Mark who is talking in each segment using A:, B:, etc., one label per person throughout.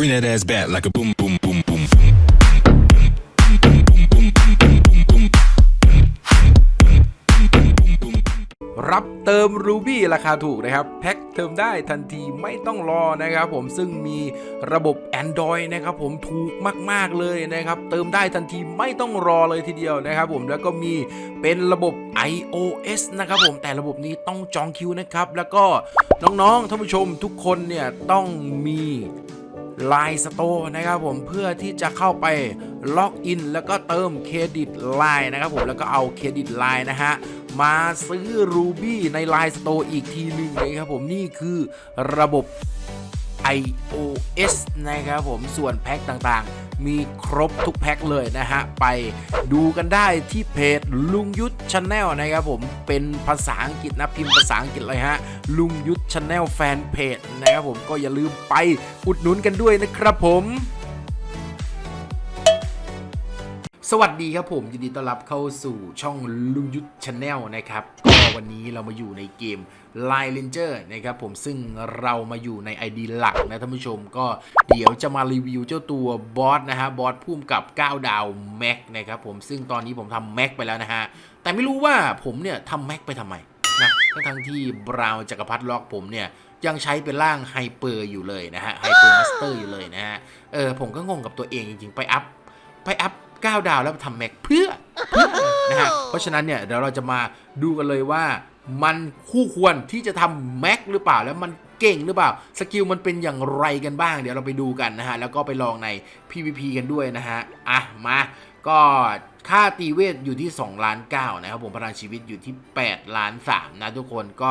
A: Bring that ass back like a boom, boom, boom, boom, boom.
B: รับเติมรูบี้ราคาถูกนะครับ แพ็คเติมได้ทันทีไม่ต้องรอนะครับผมซึ่งมีระบบ Android นะครับผมถูกมาก ๆ เลยนะครับ เติมได้ทันทีไม่ต้องรอเลยทีเดียวนะครับผมแล้วก็มีเป็นระบบ iOS นะครับผมแต่ระบบนี้ต้องจองคิวนะครับ แล้วก็น้อง ๆท่านผู้ชมทุกคนเนี่ยต้องมี Line Store นะครับผมเพื่อที่จะเข้าไปล็อกอินแล้วก็เติมเครดิต Line นะครับผมแล้วก็เอาเครดิต Line นะฮะมาซื้อ Ruby ใน Line Store อีกทีหนึ่งนะครับผมนี่คือระบบ iOS นะครับผมส่วนแพ็คต่างๆ มีครบทุกแพ็คเลยนะฮะ ไปดูกันได้ที่เพจลุงยุทธชาแนลนะครับผมเป็นภาษาอังกฤษนะพิมพ์ภาษาอังกฤษเลยฮะ ลุงยุทธชาแนลแฟนเพจนะครับผมก็อย่าลืมไปอุดหนุนกันด้วยนะครับผมสวัสดีครับผม ยินดีต้อนรับเข้าสู่ช่องลุงยุทธชาแนลนะครับ วันนี้เรามาอยู่ในเกม Line Ranger นะครับผมซึ่งเรามาอยู่ใน ID หลักนะท่านผู้ชมก็เดี๋ยวจะมารีวิวเจ้าตัวบอสนะฮะบอสพุ่มกับ 9 ดาวแม็กนะครับผมซึ่งตอนนี้ผมทำแม็กไปแล้วนะฮะ แต่ไม่รู้ว่าผมเนี่ยทำแม็กไปทำไมนะทั้งทั้งที่บราวน์จักรพรรดิล็อกผมเนี่ยยังใช้เป็นร่างไฮเปอร์อยู่เลยนะฮะไฮเปอร์มาสเตอร์อยู่เลยนะฮะเออผมก็งงกับตัวเองจริงๆ ไปอัพไปอัพ9ดาวแล้วทำแม็กเพื่อเพื่อ นะฮะเพราะฉะนั้นเนี่ยเดี๋ยวเราจะมาดูกันเลยว่า มันคู่ควรที่จะทำแม็กหรือเปล่าแล้วมันเก่งหรือเปล่าสกิลมันเป็นอย่างไรกันบ้าง เดี๋ยวเราไปดูกันนะฮะแล้วก็ไปลองใน PVP กันด้วยนะฮะอะมาก็ค่าตีเวทอยู่ที่2ล้าน9นะครับผมพลังชีวิตอยู่ที่8ล้าน3นะทุกคนก็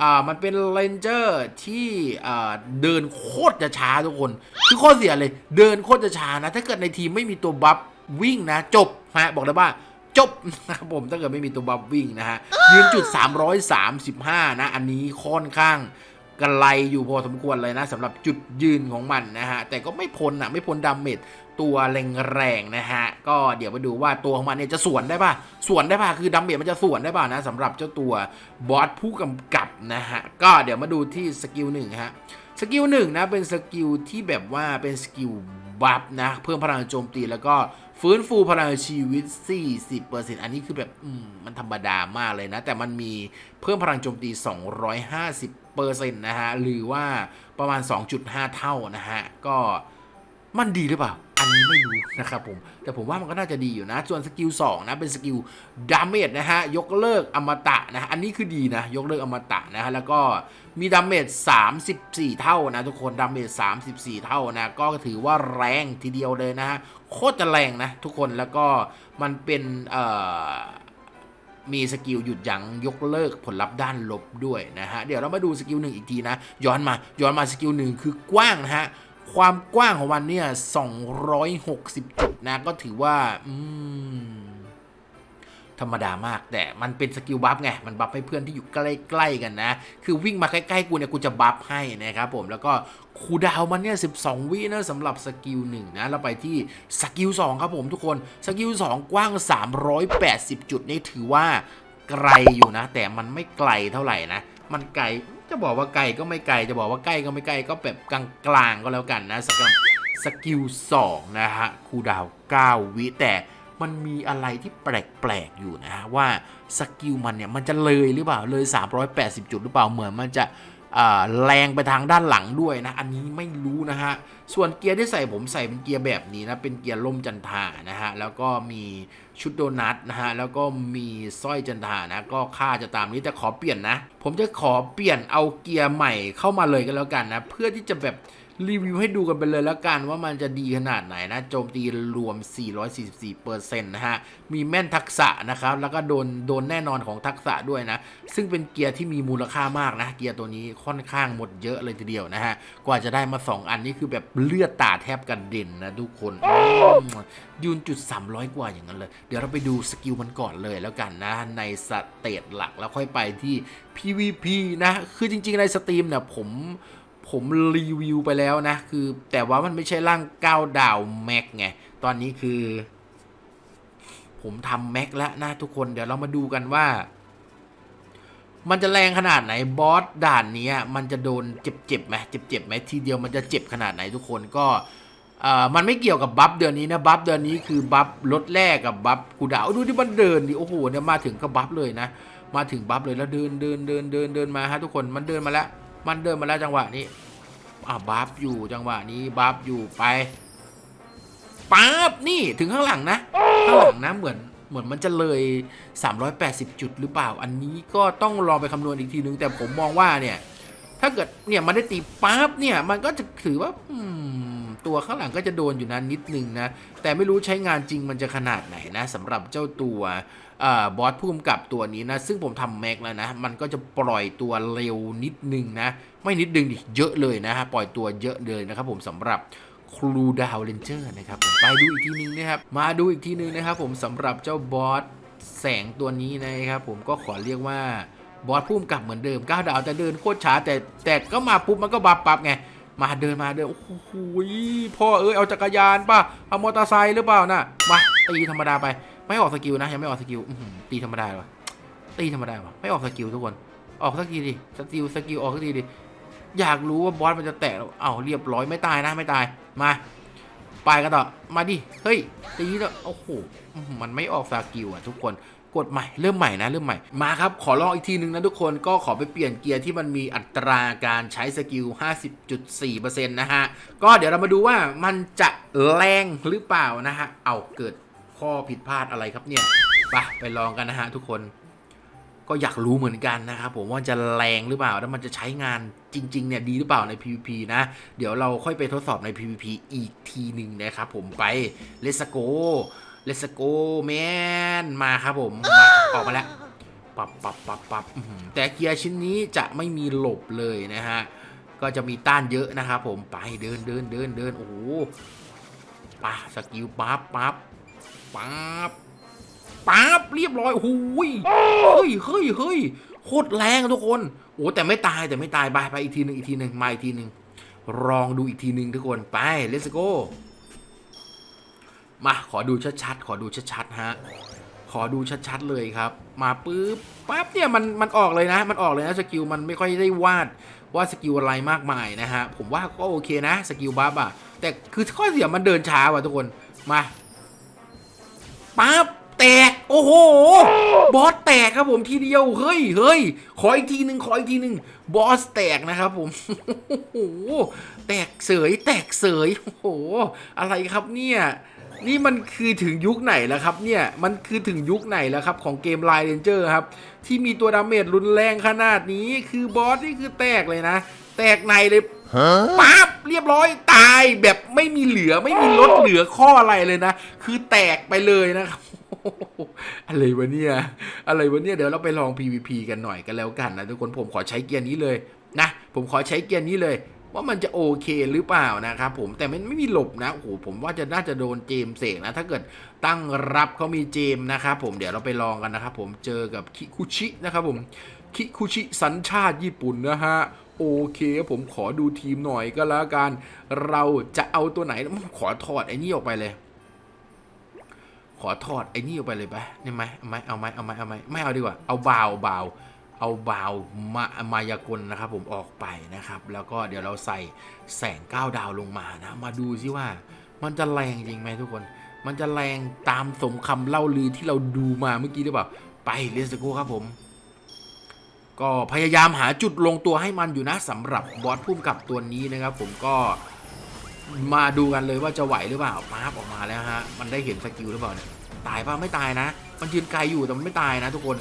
B: อ่ามันเป็นเลนเจอร์ที่อ่าเดินโคตรจะช้าทุกคนคือโคตรเสียเลย เดินโคตรจะช้านะ ถ้าเกิดในทีมไม่มีตัวบัฟวิ่งนะ จบฮะบอกเลยว่า จบนะครับผมถ้าเกิดไม่มีตัวบัฟวิ่งนะฮะยืนจุด 335 นะ อันนี้ค่อนข้างกระไลอยู่พอสมควรเลยนะสำหรับจุดยืนของมันนะฮะ แต่ก็ไม่พ้นอะ ไม่พ้นดาเมจตัวแรงๆนะฮะ ก็เดี๋ยวมาดูว่าตัวของมันเนี่ยจะสวนได้ป่ะ สวนได้ป่ะ คือดาเมจมันจะสวนได้ป่ะนะสำหรับเจ้าตัวบอสผู้กำกับนะฮะ ก็เดี๋ยวมาดูที่สกิลหนึ่งฮะสกิลหนึ่งนะเป็นสกิลที่แบบว่าเป็นสกิลบัฟนะเพิ่มพลังโจมตีแล้วก็ ฟื้นฟูพลังชีวิต 40%อันนี้คือแบบมมันธรรมดามากเลยนะ แต่มันมีเพิ่มพลังโจมตี 250%นะฮะ หรือว่าประมาณ 2.5 เท่านะฮะ ก็มันดีหรือเปล่า อันนี้ไม่รู้นะครับผม แต่ผมว่ามันก็น่าจะดีอยู่นะ ส่วนสกิล2นะ เป็นสกิลดาเมจนะฮะ ยกเลิกอมตะนะฮะอันนี้คือดีนะ ยกเลิกอมตะนะฮะ แล้วก็ มีดาเมจ34 เท่านะทุกคนดาเมจ34 เท่านะ ก็ถือว่าแรงทีเดียวเลยนะฮะ โคตรจะแรงนะทุกคนแล้วก็มันเป็นเอ่อมีสกิลหยุดยั้งยกเลิกผลลัพธ์ด้านลบด้วยนะฮะ เดี๋ยวเรามาดูสกิลหนึ่งอีกทีนะ ย้อนมาย้อนมาสกิลหนึ่งคือกว้างนะฮะ ความกว้างของมันเนี่ย260 จุดนะ ก็ถือว่า อืม ธรรมดามาก แต่มันเป็นสกิลบัฟไง มันบัฟให้เพื่อนที่อยู่ใกล้ๆกันนะ คือวิ่งมาใกล้ๆกูเนี่ยกูจะบัฟให้นะครับผมแล้วก็คูดาวมันเนี่ย12วินะสำหรับสกิลหนึ่งนะเราไปที่สกิล2ครับผมทุกคนสกิล2กว้าง 380 จุดนี่ถือว่าไกลอยู่นะ แต่มันไม่ไกลเท่าไหร่นะ มันไกลจะบอกว่าไกลก็ไม่ไกล จะบอกว่าใกล้ก็ไม่ใกล้ก็แบบกลางๆก็แล้วกันนะสำหรับสกิล2นะฮะคูดาว 9 วิแต่ มันมีอะไรที่แปลกๆอยู่นะฮะว่าสกิลมันเนี่ยมันจะเลยหรือเปล่าเลย 380 จุดหรือเปล่าเหมือนมันจะแรงไปทางด้านหลังด้วยนะ อันนี้ไม่รู้นะฮะ ส่วนเกียร์ที่ใส่ผมใส่เป็นเกียร์แบบนี้นะ เป็นเกียร์ล่มจันทานะฮะ แล้วก็มีชุดโดนัทนะฮะ แล้วก็มีสร้อยจันทานะ ก็ค่าจะตามนี้แต่ขอเปลี่ยนนะ ผมจะขอเปลี่ยนเอาเกียร์ใหม่เข้ามาเลยกันแล้วกันนะ เพื่อที่จะแบบ รีวิวให้ดูกันไปเลยแล้วกันว่ามันจะดีขนาดไหนนะโจมตีรวม 444%นะฮะ มีแม่นทักษะนะครับ แล้วก็โดนโดนแน่นอนของทักษะด้วยนะ ซึ่งเป็นเกียร์ที่มีมูลค่ามากนะ เกียร์ตัวนี้ค่อนข้างหมดเยอะเลยทีเดียวนะฮะ กว่าจะได้มา 2 อันนี้คือแบบเลือดตาแทบกันเด่นนะทุกคนยืนจุด 300 กว่าอย่างนั้นเลย เดี๋ยวเราไปดูสกิลมันก่อนเลยแล้วกันนะ ในสเตจหลักแล้วค่อยไปที่ PVP นะ คือจริง ๆ ในสตรีมเนี่ยผม ผมรีวิวไปแล้วนะ คือแต่ว่ามันไม่ใช่ร่าง9ดาวแม็กไง ตอนนี้คือ ผมทำแม็กแล้วนะทุกคนเดี๋ยวเรามาดูกันว่า มันจะแรงขนาดไหนบอสด่านนี้มันจะโดนเจ็บๆไหมเจ็บๆไหมทีเดียวมันจะเจ็บขนาดไหนทุกคนก็มันไม่เกี่ยวกับบัฟเดือนนี้นะบัฟเดือนนี้คือบัฟลดแรกกับบัฟกูดาวดูที่มันเดินดิโอ้โหเนี่ยมาถึงก็บัฟเลยนะ มาถึงบัฟเลยแล้วเดินเดินเดินเดินเดินมาฮะทุกคนมันเดินมาแล้ว มันเดินมาแล้วจังหวะนี้อ่าบัฟอยู่จังหวะนี้บัฟอยู่ไปปั๊บนี่ถึงข้างหลังนะ ข้างหลังนะเหมือนเหมือนมันจะเลย 380 จุดหรือเปล่า อันนี้ก็ต้องลองไปคำนวณอีกทีนึง แต่ผมมองว่าเนี่ย ถ้าเกิดเนี่ยมันได้ตีปั๊บเนี่ย มันก็จะถือว่าอืมตัวข้างหลังก็จะโดนอยู่นะนิดนึงนะ แต่ไม่รู้ใช้งานจริงมันจะขนาดไหนนะสำหรับเจ้าตัว บอสพุ่มกับตัวนี้นะ ซึ่งผมทำแม็กแล้วนะ มันก็จะปล่อยตัวเร็วนิดนึงนะ ไม่นิดนึงดิเยอะเลยนะฮะ ปล่อยตัวเยอะเลยนะครับผมสำหรับครูดาวเลนเจอร์นะครับไปดูอีกทีนึงนะครับ มาดูอีกทีนึงนะครับผมสำหรับเจ้าบอสแสงตัวนี้นะครับผมก็ขอเรียกว่าบอสพุ่มกลับเหมือนเดิมก้าวดาวแต่เดินโคตรช้าแต่แต่ก็มาปุ๊บมันก็บับปับไงมาเดินมาเดินโอ้โหพ่อเอ้ยเอาจักรยานป่ะเอามอเตอร์ไซค์หรือเปล่าน่ะมาตีธรรมดาไป ไม่ออกสกิลนะยังไม่ออกสกิลตีธรรมดาวะตีธรรมดาวะไม่ออกสกิลทุกคน ออกสักทีดิสกิลสกิลออกสักทีดิอยากรู้ว่าบอสมันจะแตกแล้วเอาเรียบร้อยไม่ตายนะไม่ตายมาไปกันต่อมาดิเฮ้ยตีแล้วโอ้โหมันไม่ออกสกิลอะทุกคนกดใหม่เริ่มใหม่นะเริ่มใหม่มาครับ ขอลองอีกทีหนึ่งนะทุกคนก็ขอไปเปลี่ยนเกียร์ที่มันมีอัตราการใช้สกิล 50.4%นะฮะ ก็เดี๋ยวเรามาดูว่ามันจะแรงหรือเปล่านะฮะ เอาเกิด ข้อผิดพลาดอะไรครับเนี่ยไปไปลองกันนะฮะทุกคนก็อยากรู้เหมือนกันนะครับผมว่าจะแรงหรือเปล่า แล้วมันจะใช้งานจริงๆเนี่ยดีหรือเปล่าใน PVP นะ เดี๋ยวเราค่อยไปทดสอบใน PVP อีกทีหนึ่งนะครับผมไป Let's go Let's go man มาครับผมมาออกมาแล้วปับปับปับปับแต่เกียร์ชิ้นนี้จะไม่มีหลบเลยนะฮะ ก็จะมีต้านเยอะนะครับผมไปเดินเดินเดินเดินโอ้โหปะสกิลปั๊บปั๊บ ปั๊บปั๊บเรียบร้อยโอ้ยเฮ้ยเฮ้ยเฮ้ยโคตรแรงทุกคนโอ้แต่ไม่ตายแต่ไม่ตายไปไปอีกทีหนึ่งอีกทีหนึ่งมาอีกทีหนึ่งลองดูอีกทีหนึ่งทุกคนไป let's go มาขอดูชัดๆขอดูชัดๆฮะขอดูชัดๆเลยครับ มาปุ๊บปั๊บเนี่ยมันมันออกเลยนะ มันออกเลยนะสกิลมันไม่ค่อยได้วาดว่าสกิลอะไรมากมายนะฮะผมว่าก็โอเคนะสกิลบัฟอะแต่คือข้อเสียมันเดินช้าว่ะทุกคนมา ปั๊บแตก โอ้โห บอสแตกครับผมทีเดียว เฮ้ยเฮ้ยขออีกทีหนึ่งขออีกทีหนึ่งบอสแตกนะครับผม โอ้โห แตกเสย แตกเสย โอ้โห อะไรครับเนี่ย นี่มันคือถึงยุคไหนแล้วครับเนี่ย มันคือถึงยุคไหนแล้วครับของเกมไลน์เรนเจอร์ครับ ที่มีตัวดาเมจรุนแรงขนาดนี้ คือบอสนี่คือแตกเลยนะ แตกในเลย ปั๊บเรียบร้อยตายแบบไม่มีเหลือไม่มีลดเหลือข้ออะไรเลยนะ คือแตกไปเลยนะครับอะไรวะเนี่ยอะไรวะเนี่ยเดี๋ยวเราไปลอง PVP กันหน่อยกันแล้วกันนะทุกคนผมขอใช้เกียร์นี้เลยนะผมขอใช้เกียร์นี้เลย ว่ามันจะโอเคหรือเปล่านะครับผมแต่มันไม่มีหลบนะโอ้โหผมว่าจะน่าจะโดนเจมเสกนะ ถ้าเกิดตั้งรับเขามีเจมนะครับผมเดี๋ยวเราไปลองกันนะครับผมเจอกับคิคุชินะครับผมคิคุชิสัญชาติญี่ปุ่นนะฮะ โอเคผมขอดูทีมหน่อยก็แล้วกัน เราจะเอาตัวไหน ขอถอดไอ้นี่ออกไปเลย ขอถอดไอ้นี่ออกไปเลยไปนี่ไหมเอาไหมเอาไหมเอาไหมเอาไหมไม่เอาดีกว่า เอาบาวบาวเอาบาวมามายากลนะครับ ผมออกไปนะครับ แล้วก็เดี๋ยวเราใส่แสงก้าวดาวลงมานะ มาดูซิว่า มันจะแรงจริงไหมทุกคน มันจะแรงตามสมคำเล่าลือที่เราดูมาเมื่อกี้หรือเปล่า ไปเลสโกครับผม ก็พยายามหาจุดลงตัวให้มันอยู่นะสำหรับบอสพุ่มกับตัวนี้นะครับ ผมก็มาดูกันเลยว่าจะไหวหรือเปล่ามาบออกมาแล้วฮะมันได้เห็นสกิลหรือเปล่าเนี่ยตายป่ะไม่ตายนะ มันยืนไกลอยู่แต่มันไม่ตายนะ ทุกคน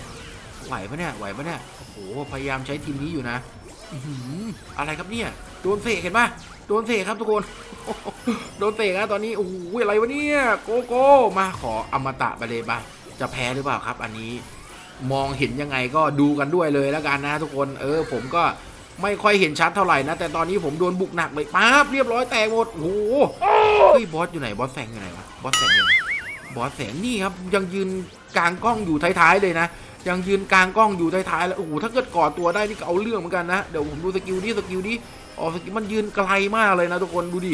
B: ไหวปะเนี่ยไหวปะเนี่ยโอ้โหพยายามใช้ทีมนี้อยู่นะอะไรครับเนี่ยโดนเสกเห็นปะโดนเสกครับทุกคนโดนเตะนะตอนนี้โอ้โหอะไรวะเนี่ยโกโก้มาขออมตะไปเลยปะจะแพ้หรือเปล่าครับ อันนี้ มองเห็นยังไงก็ดูกันด้วยเลยแล้วกันนะทุกคนเออ ผมก็ไม่ค่อยเห็นชัดเท่าไหร่นะ แต่ตอนนี้ผมโดนบุกหนักเลยปั๊บเรียบร้อยแตกหมดโอ้โหเฮ้ยบอสอยู่ไหนบอสแสงอยู่ไหนวะบอสแสงอยู่ไหนบอสแสงนี่ครับยังยืนกลางกล้องอยู่ท้ายๆเลยนะยังยืนกลางกล้องอยู่ท้ายๆแล้วโอ้โหถ้าเกิดก่อตัวได้นี่ก็เอาเรื่องเหมือนกันนะเดี๋ยวผมดูสกิลดิสกิลดิอ๋อสกิลมันยืนไกลมากเลยนะทุกคนดูดิ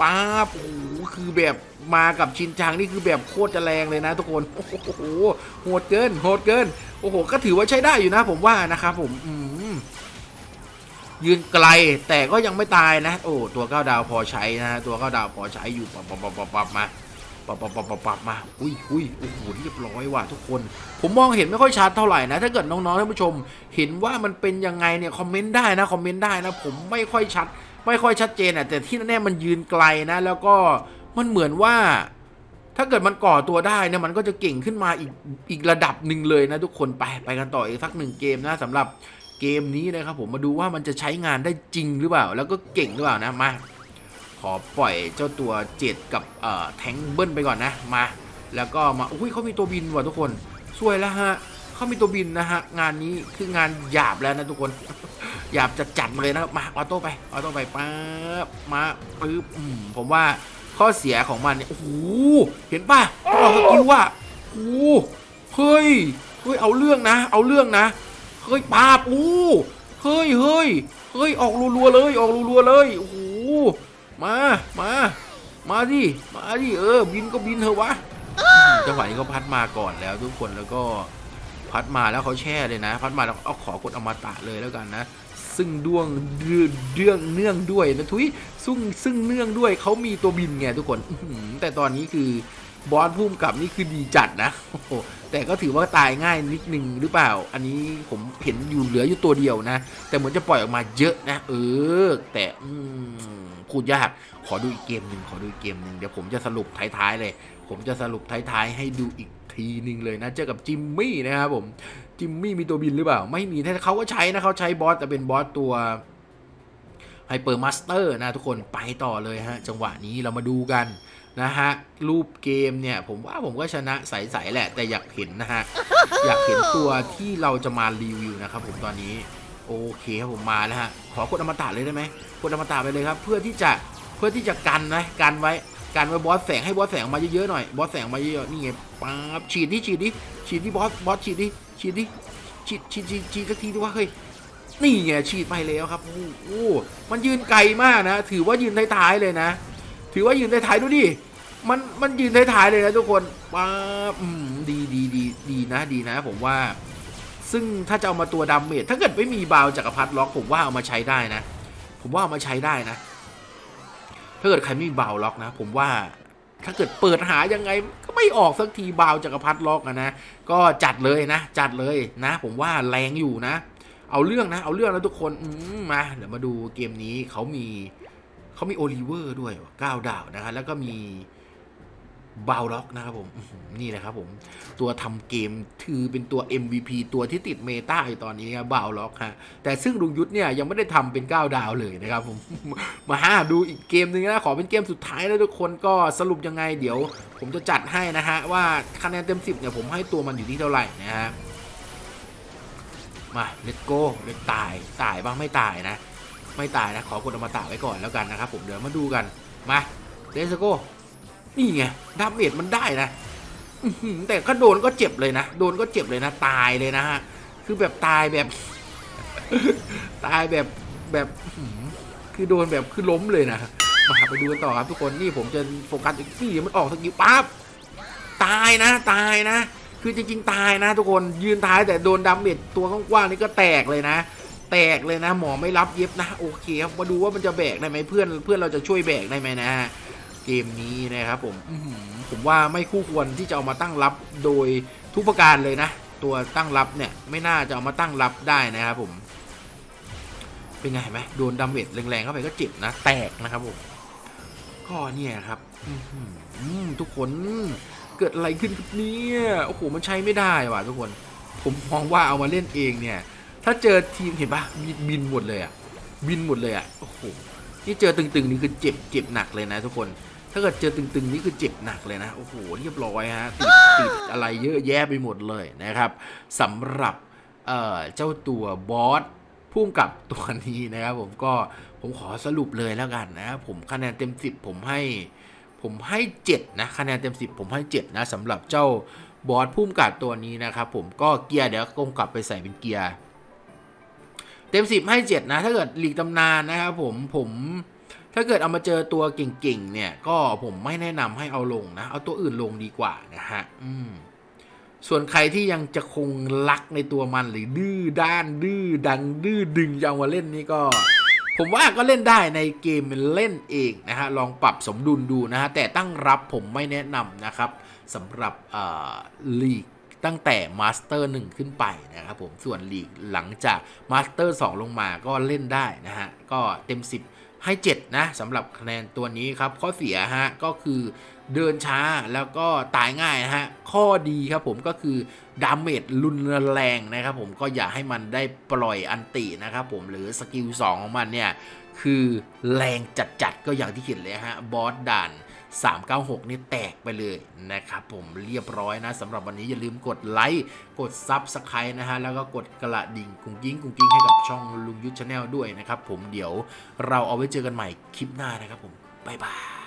B: ป๊าบโอ้โหคือแบบมากับชินจังนี่คือแบบโคตรจะแรงเลยนะทุกคน โอ้โหโหดเกินโหดเกิน โอ้โห ก็ถือว่าใช้ได้อยู่นะผมว่านะครับผมอืมยืนไกลแต่ก็ยังไม่ตายนะ โอ้ตัวเก้าดาวพอใช้นะฮะตัวเก้าดาวพอใช้อยู่ปับปับปับปับปับมาปับปับปับปับปับมาอุ้ยอุ้ยโอ้โหเรียบร้อยว่ะทุกคน ผมมองเห็นไม่ค่อยชัดเท่าไหร่นะ ถ้าเกิดน้องๆท่านผู้ชม เห็นว่ามันเป็นยังไงเนี่ยคอมเมนต์ได้นะคอมเมนต์ได้นะ ผมไม่ค่อยชัด ไม่ค่อยชัดเจนอะแต่ที่แน่ๆมันยืนไกลนะ แล้วก็มันเหมือนว่า ถ้าเกิดมันก่อตัวได้เนี่ยมันก็จะเก่งขึ้นมาอีกอีกระดับหนึ่งเลยนะทุกคนไปไปกันต่ออีกสักหนึ่งเกมนะสำหรับเกมนี้นะครับผมมาดูว่ามันจะใช้งานได้จริงหรือเปล่า แล้วก็เก่งหรือเปล่านะมา ขอปล่อยเจ้าตัวเจ็ดกับเอ่อแทงเบิ้ลไปก่อนนะมา แล้วก็มาอุ้ยเขามีตัวบินว่ะทุกคนสวยแล้วฮะเขามีตัวบินนะฮะงานนี้คืองานหยาบแล้วนะทุกคน หยาบจะจัดมาเลยนะครับมาออโต้ไปออโต้ไปปั๊บมาปึ๊บผมว่าข้อเสียของมันเนี่ยโอ้โหเห็นป่ะออกสกิลว่ะโอ้โหเฮ้ยเฮ้ยเอาเรื่องนะ เอาเรื่องนะเฮ้ยปาบอู้เฮ้ยเฮ้ยเฮ้ยออกรัวๆเลยออกรัวๆเลยโอ้โหมามามาดิมาดิเออ บินก็บินเถอะวะจังหวะนี้เขาพัดมาก่อนแล้วทุกคนแล้วก็พัดมาแล้วเขาแช่เลยนะ พัดมาแล้วเอาขอกดอมตะเลยแล้วกันนะ ซึ่งด้วงเดือเดืองเนื่องด้วยนะทุยซึ่งซึ่งเนื่องด้วยเขามีตัวบินไงทุกคนแต่ตอนนี้คือบอสพุ่มกับนี่คือดีจัดนะแต่ก็ถือว่าตายง่ายนิดนึงหรือเปล่า อันนี้ผมเห็นอยู่เหลืออยู่ตัวเดียวนะ แต่เหมือนจะปล่อยออกมาเยอะนะ เออ แต่พูดยาก ขอดูอีกเกมหนึ่งขอดูอีกเกมหนึ่งเดี๋ยวผมจะสรุปท้ายๆเลย ผมจะสรุปท้ายๆให้ดูอีกทีหนึ่งเลยนะ เจอกับจิมมี่นะครับผม จิมมี่มีตัวบินหรือเปล่า ไม่มีแต่เขาก็ใช้นะเขาใช้บอสแต่เป็นบอสตัวไฮเปอร์มาสเตอร์นะทุกคนไปต่อเลยฮะ จังหวะนี้เรามาดูกันนะฮะ รูปเกมเนี่ย ผมว่าผมก็ชนะใสๆแหละ แต่อยากเห็นนะฮะ อยากเห็นตัวที่เราจะมารีวิวนะครับผมตอนนี้ โอเคครับผมมาแล้วฮะ ขอกดอมตะเลยได้ไหมกดอมตะไปเลยครับ เพื่อที่จะเพื่อที่จะกันนะกันไว้กันไว้บอสแสงให้บอสแสงมาเยอะๆหน่อยบอสแสงมาเยอะๆนี่ไงปั๊บฉีดดิฉีดดิฉีดดิบอสบอสฉีดดิ ฉีดดิฉีดฉีดฉีดฉีดสักทีดิว่าเฮ้ยนี่ไงฉีดไปแล้วครับโอ้โหมันยืนไกลมากนะ ถือว่ายืนท้ายๆเลยนะ ถือว่ายืนท้ายๆดูดิมันมันยืนท้ายๆเลยนะทุกคนป๊าอืมดีดีดีดีนะดีนะ ผมว่า ซึ่งถ้าจะเอามาตัวดาเมจถ้าเกิดไม่มีบาวจักรพรรดิล็อกผมว่าเอามาใช้ได้นะ ผมว่าเอามาใช้ได้นะ ถ้าเกิดใครไม่มีบาวล็อกนะ ผมว่า ถ้าเกิดเปิดหายังไงก็ไม่ออกสักทีบาวจักรพัดล็อกอะนะ ก็จัดเลยนะ จัดเลยนะ ผมว่าแรงอยู่นะ เอาเรื่องนะ เอาเรื่องแล้วทุกคนอืมมาเดี๋ยวมาดูเกมนี้เขามีเขามีโอลิเวอร์ด้วยเก้าดาวนะครับแล้วก็มี บาวล็อกนะครับผมนี่แหละครับผมตัวทำเกมคือเป็นตัว MVP ตัวที่ติดเมตาอยู่ตอนนี้ครับบาวล็อกฮะแต่ซึ่งลุงยุทธเนี่ยยังไม่ได้ทำเป็น 9 ดาวเลยนะครับผมมาหาดูอีกเกมหนึ่งนะขอเป็นเกมสุดท้ายแล้วทุกคนก็สรุปยังไงเดี๋ยว ผมจะจัดให้นะฮะว่าคะแนนเต็ม 10เนี่ยผมให้ตัวมันอยู่ที่เท่าไหร่นะฮะมาเลตโก้เลตตายตายบ้างไม่ตายนะ ไม่ตายนะขอกดอมตะไว้ก่อนแล้วกันนะครับผมเดี๋ยวมาดูกันมาเลสโก้ นี่ไงดาเมจมันได้นะแต่ก็โดนก็เจ็บเลยนะ โดนก็เจ็บเลยนะ ตายเลยนะฮะ คือแบบตายแบบ ตายแบบแบบคือโดนแบบคือล้มเลยนะ มาไปดูกันต่อครับทุกคน นี่ผมจะโฟกัสอีกนี่มันออกสกิลปั๊บ ตายนะ ตายนะ คือจริง ๆ ตายนะ ทุกคน ยืนท้ายแต่โดนดาเมจตัวกว้างๆนี่ก็แตกเลยนะ แตกเลยนะ หมอไม่รับเย็บนะ โอเคครับ มาดูว่ามันจะแบกได้ไหมเพื่อน เพื่อนเราจะช่วยแบกได้ไหมนะฮะ เกมนี้นะครับผมอื้อหือผมว่าไม่คู่ควรที่จะเอามาตั้งรับโดยทุกประการเลยนะ ตัวตั้งรับเนี่ยไม่น่าจะเอามาตั้งรับได้นะครับผม เป็นไงเห็นไหมโดนดาเมจแรงๆเข้าไปก็เจ็บนะ แตกนะครับผมก็เนี่ยครับอื้อหือทุกคนเกิดอะไรขึ้นครับเนี่ยโอ้โหมันใช้ไม่ได้ว่ะทุกคน ผมมองว่าเอามาเล่นเองเนี่ย ถ้าเจอทีมเห็นปะบินบินหมดเลยอะบินหมดเลยอะโอ้โหนี่เจอตึงๆนี่คือเจ็บเจ็บหนักเลยนะทุกคน ถ้าเกิดเจอตึงๆนี่คือเจ็บหนักเลยนะ โอ้โหเรียบร้อยฮะติดติดอะไรเยอะแยะไปหมดเลยนะครับสำหรับเอ่อเจ้าตัวบอสพุ่มกับตัวนี้นะครับผมก็ผมขอสรุปเลยแล้วกันนะผมคะแนนเต็ม 10 ผมให้ผมให้ 7 นะคะแนนเต็ม 10 ผมให้ 7 นะสำหรับเจ้าบอสพุ่มกับตัวนี้นะครับผมก็เกียร์เดี๋ยวกงกลับไปใส่เป็นเกียร์ เต็มสิบให้เจ็ดนะ ถ้าเกิดหลีกตำนานนะครับผมผม ถ้าเกิดเอามาเจอตัวเก่งๆ เนี่ย ก็ผมไม่แนะนำให้เอาลงนะ เอาตัวอื่นลงดีกว่านะฮะ อืม ส่วนใครที่ยังจะคงรักในตัวมันหรือดื้อด้านดื้อดังดื้อดึงจะเอามาเล่นนี่ก็ ผมว่าก็เล่นได้ในเกมเล่นเองนะฮะ ลองปรับสมดุลดูนะฮะ แต่ตั้งรับผมไม่แนะนำนะครับสำหรับลีกตั้งแต่มาสเตอร์1ขึ้นไปนะครับผมส่วนลีกหลังจากมาสเตอร์2ลงมาก็เล่นได้นะฮะ ก็เต็ม 10 ให้7นะสำหรับคะแนนตัวนี้ครับ ข้อเสียฮะก็คือเดินช้าแล้วก็ตายง่ายนะฮะ ข้อดีครับผมก็คือดาเมจรุนแรงนะครับผมก็อย่าให้มันได้ปล่อยอันตินะครับผมหรือสกิล2ของมันเนี่ย คือแรงจัดๆก็อย่างที่เห็นเลยฮะ บอสด่าน 396 นี่แตกไปเลยนะครับผมเรียบร้อยนะสำหรับวันนี้อย่าลืมกดไลค์กดซับสไครต์นะฮะ แล้วก็กดกระดิ่งกุ้งกิ้งกุ้งกิ้งให้กับช่องลุงยุทธชาแนลด้วยนะครับผมเดี๋ยวเราเอาไว้เจอกันใหม่คลิปหน้านะครับผมบ๊ายบาย